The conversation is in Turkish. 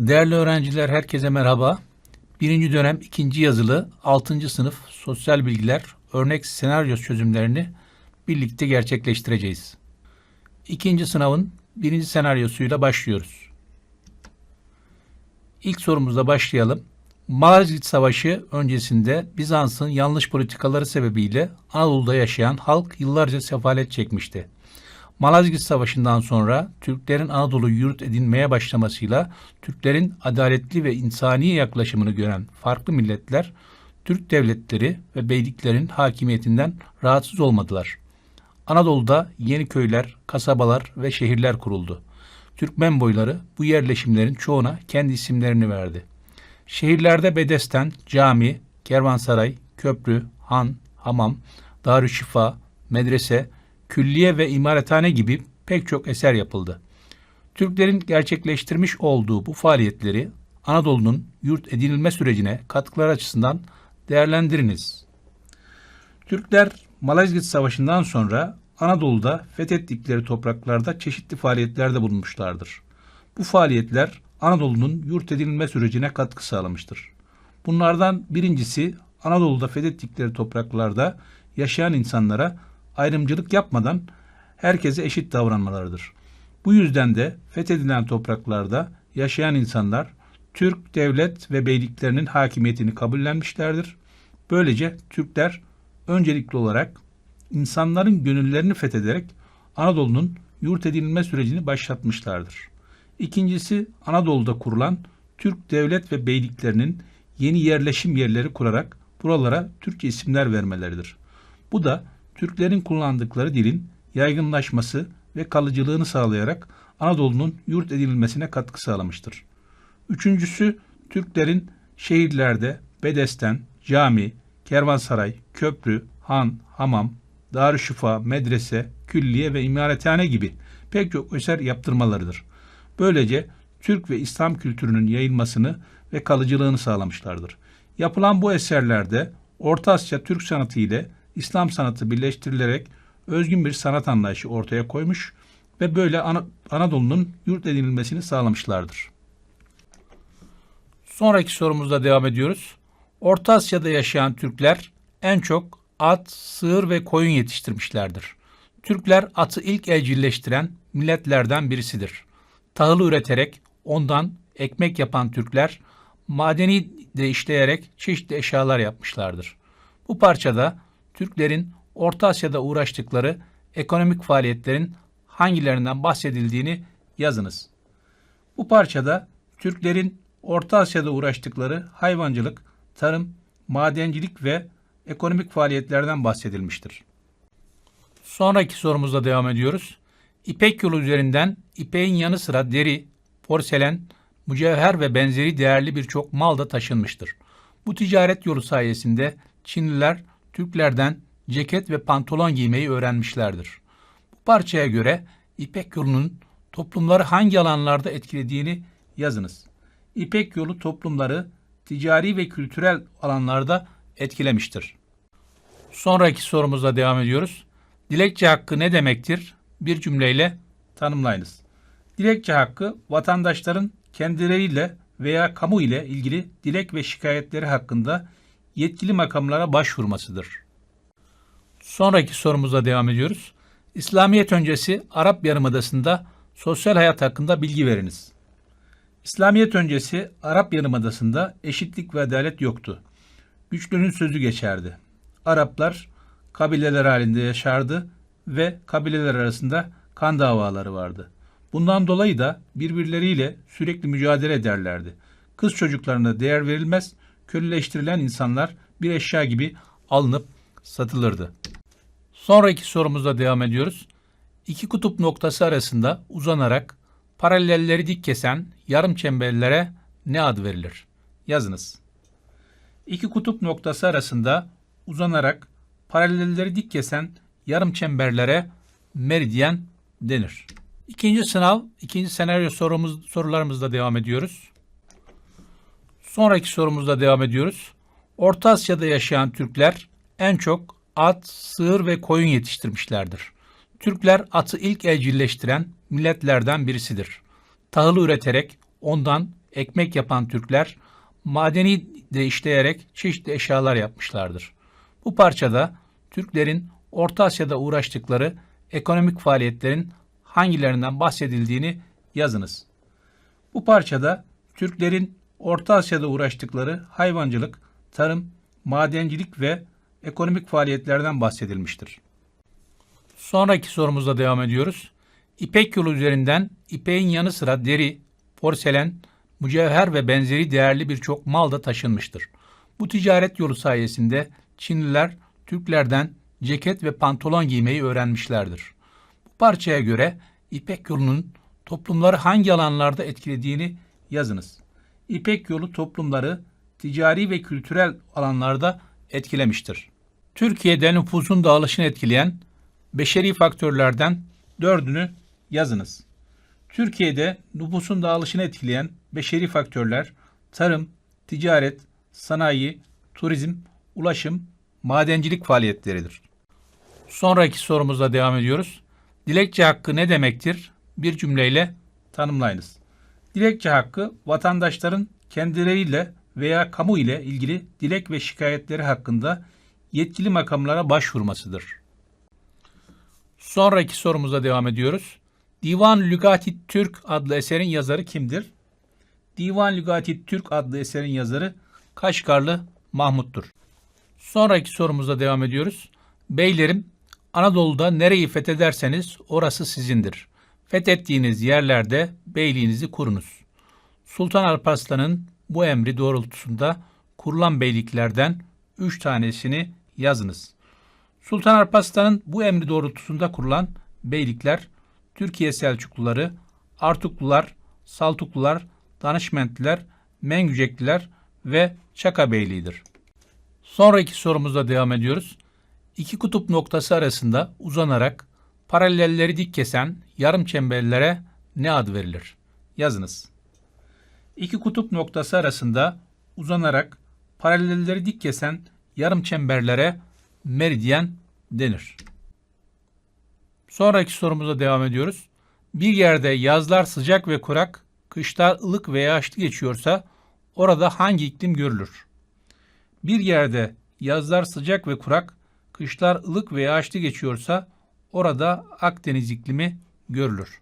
Değerli öğrenciler herkese merhaba. Birinci dönem ikinci yazılı 6. sınıf sosyal bilgiler örnek senaryo çözümlerini birlikte gerçekleştireceğiz. İkinci sınavın birinci senaryosuyla başlıyoruz. İlk sorumuzla başlayalım. Malazgirt Savaşı öncesinde Bizans'ın yanlış politikaları sebebiyle Anadolu'da yaşayan halk yıllarca sefalet çekmişti. Malazgirt Savaşı'ndan sonra Türklerin Anadolu'yu yurt edinmeye başlamasıyla Türklerin adaletli ve insani yaklaşımını gören farklı milletler Türk devletleri ve beyliklerin hakimiyetinden rahatsız olmadılar. Anadolu'da yeni köyler, kasabalar ve şehirler kuruldu. Türkmen boyları bu yerleşimlerin çoğuna kendi isimlerini verdi. Şehirlerde bedesten, cami, kervansaray, köprü, han, hamam, darüşşifa, medrese, külliye ve imarethane gibi pek çok eser yapıldı. Türklerin gerçekleştirmiş olduğu bu faaliyetleri Anadolu'nun yurt edinilme sürecine katkılar açısından değerlendiriniz. Türkler Malazgirt Savaşı'ndan sonra Anadolu'da fethettikleri topraklarda çeşitli faaliyetlerde bulunmuşlardır. Bu faaliyetler Anadolu'nun yurt edinilme sürecine katkı sağlamıştır. Bunlardan birincisi Anadolu'da fethettikleri topraklarda yaşayan insanlara ayrımcılık yapmadan herkese eşit davranmalarıdır. Bu yüzden de fethedilen topraklarda yaşayan insanlar Türk devlet ve beyliklerinin hakimiyetini kabullenmişlerdir. Böylece Türkler öncelikli olarak insanların gönüllerini fethederek Anadolu'nun yurt edinilme sürecini başlatmışlardır. İkincisi Anadolu'da kurulan Türk devlet ve beyliklerinin yeni yerleşim yerleri kurarak buralara Türkçe isimler vermeleridir. Bu da Türklerin kullandıkları dilin yaygınlaşması ve kalıcılığını sağlayarak Anadolu'nun yurt edilmesine katkı sağlamıştır. Üçüncüsü Türklerin şehirlerde bedesten, cami, kervansaray, köprü, han, hamam, darüşşifa, medrese, külliye ve imarethane gibi pek çok eser yaptırmalarıdır. Böylece Türk ve İslam kültürünün yayılmasını ve kalıcılığını sağlamışlardır. Yapılan bu eserlerde Orta Asya Türk sanatı ile İslam sanatı birleştirilerek özgün bir sanat anlayışı ortaya koymuş ve böyle Ana- Anadolu'nun yurt edinilmesini sağlamışlardır. Sonraki sorumuzla devam ediyoruz. Orta Asya'da yaşayan Türkler en çok at, sığır ve koyun yetiştirmişlerdir. Türkler atı ilk evcilleştiren milletlerden birisidir. Tahılı üreterek ondan ekmek yapan Türkler madeni de işleyerek çeşitli eşyalar yapmışlardır. Bu parçada Türklerin Orta Asya'da uğraştıkları ekonomik faaliyetlerin hangilerinden bahsedildiğini yazınız. Bu parçada Türklerin Orta Asya'da uğraştıkları hayvancılık, tarım, madencilik ve ekonomik faaliyetlerden bahsedilmiştir. Sonraki sorumuzla devam ediyoruz. İpek yolu üzerinden ipeğin yanı sıra deri, porselen, mücevher ve benzeri değerli birçok mal da taşınmıştır. Bu ticaret yolu sayesinde Çinliler Türklerden ceket ve pantolon giymeyi öğrenmişlerdir. Bu parçaya göre İpek yolunun toplumları hangi alanlarda etkilediğini yazınız. İpek yolu toplumları ticari ve kültürel alanlarda etkilemiştir. Sonraki sorumuzla devam ediyoruz. Dilekçe hakkı ne demektir? Bir cümleyle tanımlayınız. Dilekçe hakkı vatandaşların kendileriyle veya kamu ile ilgili dilek ve şikayetleri hakkında yetkili makamlara başvurmasıdır. Sonraki sorumuzla devam ediyoruz. İslamiyet öncesi Arap Yarımadası'nda sosyal hayat hakkında bilgi veriniz. İslamiyet öncesi Arap Yarımadası'nda eşitlik ve adalet yoktu. Güçlünün sözü geçerdi. Araplar kabileler halinde yaşardı ve kabileler arasında kan davaları vardı. Bundan dolayı da birbirleriyle sürekli mücadele ederlerdi. Kız çocuklarına değer verilmez, köleleştirilen insanlar bir eşya gibi alınıp satılırdı. Sonraki sorumuzla devam ediyoruz. İki kutup noktası arasında uzanarak paralelleri dik kesen yarım çemberlere ne ad verilir? Yazınız. İki kutup noktası arasında uzanarak paralelleri dik kesen yarım çemberlere meridyen denir. İkinci sınav, ikinci senaryo sorumuz, sorularımızla devam ediyoruz. Sonraki sorumuzla devam ediyoruz. Orta Asya'da yaşayan Türkler en çok at, sığır ve koyun yetiştirmişlerdir. Türkler atı ilk evcilleştiren milletlerden birisidir. Tahılı üreterek ondan ekmek yapan Türkler madeni de işleyerek çeşitli eşyalar yapmışlardır. Bu parçada Türklerin Orta Asya'da uğraştıkları ekonomik faaliyetlerin hangilerinden bahsedildiğini yazınız. Bu parçada Türklerin Orta Asya'da uğraştıkları hayvancılık, tarım, madencilik ve ekonomik faaliyetlerden bahsedilmiştir. Sonraki sorumuzla devam ediyoruz. İpek yolu üzerinden ipeğin yanı sıra deri, porselen, mücevher ve benzeri değerli birçok mal da taşınmıştır. Bu ticaret yolu sayesinde Çinliler Türklerden ceket ve pantolon giymeyi öğrenmişlerdir. Bu parçaya göre İpek yolunun toplumları hangi alanlarda etkilediğini yazınız. İpek yolu toplumları ticari ve kültürel alanlarda etkilemiştir. Türkiye'de nüfusun dağılışını etkileyen beşeri faktörlerden dördünü yazınız. Türkiye'de nüfusun dağılışını etkileyen beşeri faktörler tarım, ticaret, sanayi, turizm, ulaşım, madencilik faaliyetleridir. Sonraki sorumuzla devam ediyoruz. Dilekçe hakkı ne demektir? Bir cümleyle tanımlayınız. Dilekçe hakkı vatandaşların kendileriyle veya kamu ile ilgili dilek ve şikayetleri hakkında yetkili makamlara başvurmasıdır. Sonraki sorumuza devam ediyoruz. Divan Lügati Türk adlı eserin yazarı kimdir? Divan Lügati Türk adlı eserin yazarı Kaşgarlı Mahmut'tur. Sonraki sorumuza devam ediyoruz. Beylerim, Anadolu'da nereyi fethederseniz orası sizindir. Fethettiğiniz yerlerde beyliğinizi kurunuz. Sultan Alparslan'ın bu emri doğrultusunda kurulan beyliklerden üç tanesini yazınız. Sultan Alparslan'ın bu emri doğrultusunda kurulan beylikler Türkiye Selçukluları, Artuklular, Saltuklular, Danışmentliler, Mengücekliler ve Çaka Beyliği'dir. Sonraki sorumuzla devam ediyoruz. İki kutup noktası arasında uzanarak paralelleri dik kesen yarım çemberlere ne ad verilir? Yazınız. İki kutup noktası arasında uzanarak paralelleri dik kesen yarım çemberlere meridyen denir. Sonraki sorumuza devam ediyoruz. Bir yerde yazlar sıcak ve kurak, kışlar ılık ve yağışlı geçiyorsa orada hangi iklim görülür? Bir yerde yazlar sıcak ve kurak, kışlar ılık ve yağışlı geçiyorsa orada Akdeniz iklimi görülür.